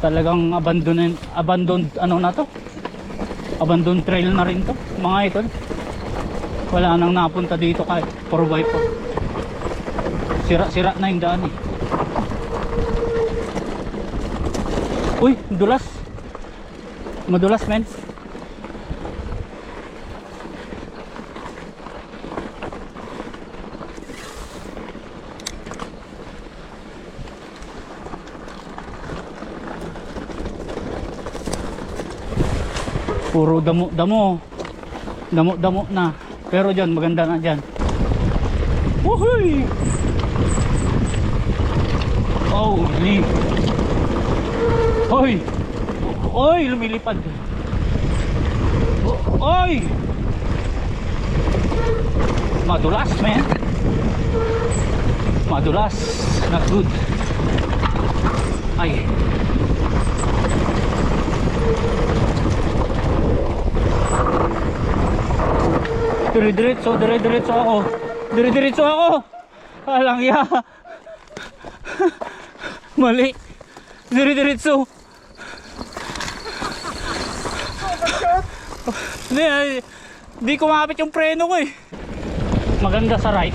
Talagang abandoned, abandoned ano na to? Abandoned trail na rin to, mga idol. Wala nang napunta dito kahit 4x4. Sira-sira na yung daan eh. Uy, dulas. Madulas, men. Puro damo-damo. Damo-damo na. Pero dyan, maganda na dyan. Woohoo! Holy! Hoy! Oy, lumilipad. O- Oy! Madulas, man. Madulas. Not good. Dire-diretso, dire-diretso ako. Dire-diretso ako. Alang ya. Mali. Dire-diretso. Hindi, ay, di kumapit yung preno ko eh. Maganda sa right.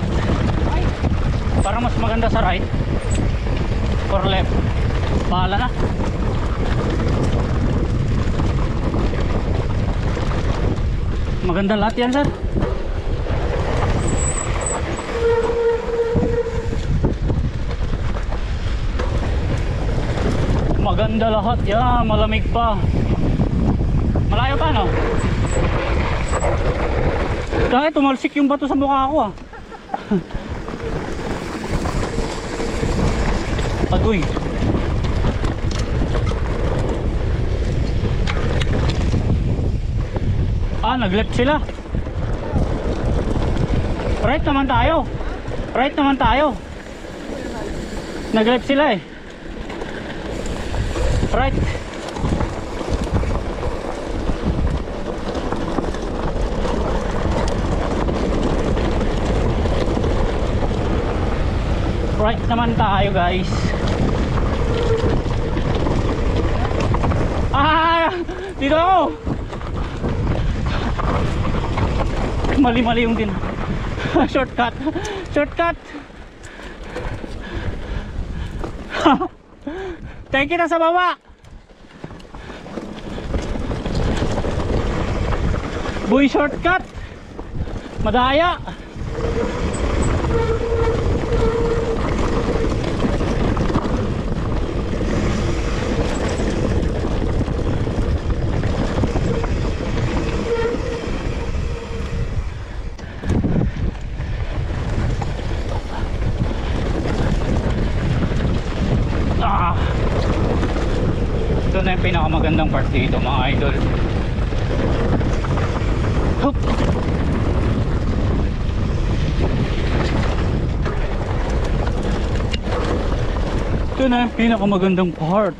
Parang mas maganda sa right. Or left. Bahala na. Maganda lahat yan, sir. Maganda lahat yan, malamig pa. Malayo pa, no? Dahil tumalsik yung bato sa mukha ko, ah. Agoy. Ah, nag-left sila. Right naman tayo. Right naman tayo. Nag-left sila eh. Right. Right naman tayo guys. Ah! Dito ako! Mali-mali yung din. Shortcut. Shortcut. Thank you na sa baba. Boy shortcut. Madaya. Ah. Ito na yung pinakamagandang part dito mga idol. Hup. Ito na yung pinakamagandang part.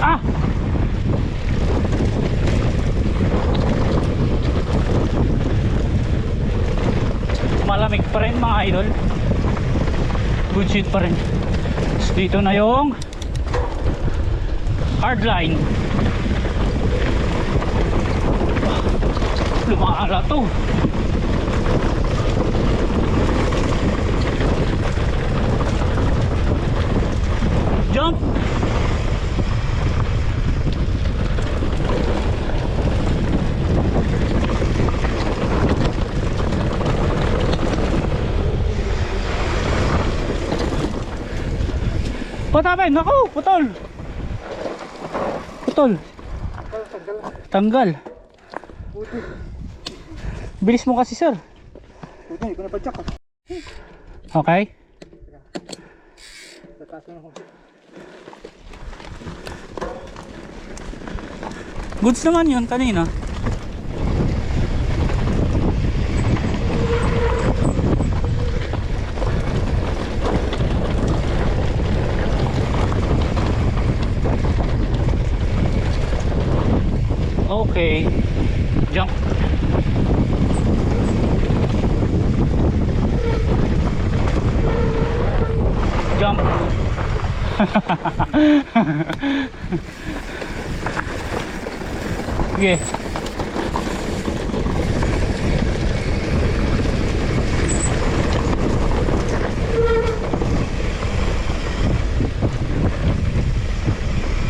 Ah! Malamig pa rin mga idol. Good shit pa rin. Tapos dito na yung hardline. Lumaala to. Patapin, naku, putol. Putol. Tanggal. Bilis mo kasi, sir. Hindi ko na pa-check. Okay. Na ako. Goods naman yun kanina. Sige.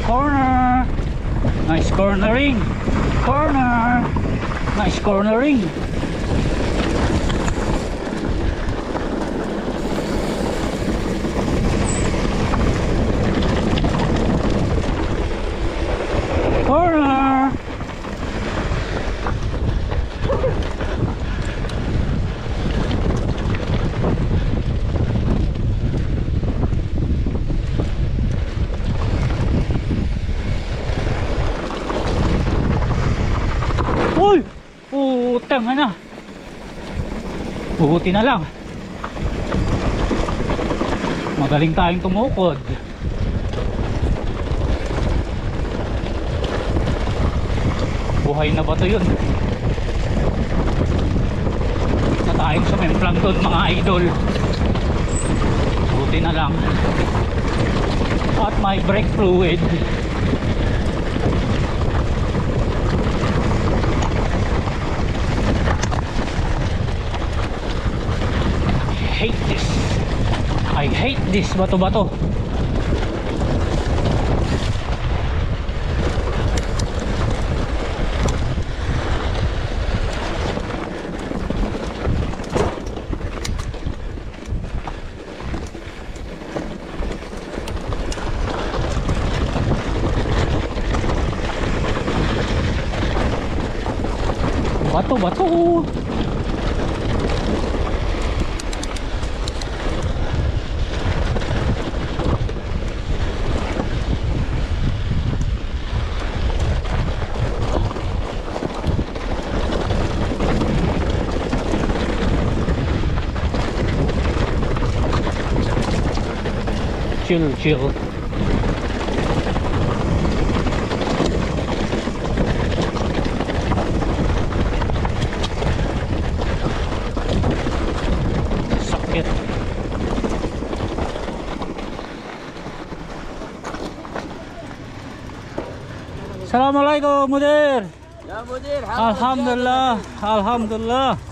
Corner. Nice cornering. Corner. Nice cornering. Putang na. Buti na lang. Magaling tayong tumukod. Buhay na ba to yun? Na tayong sumemplang doon mga idol. Buti na lang. At may brake fluid. I hate this bato-bato. Bato-bato. Chill chill sakit Assalamualaikum mudir. Ya mudir, Alhamdulillah Alhamdulillah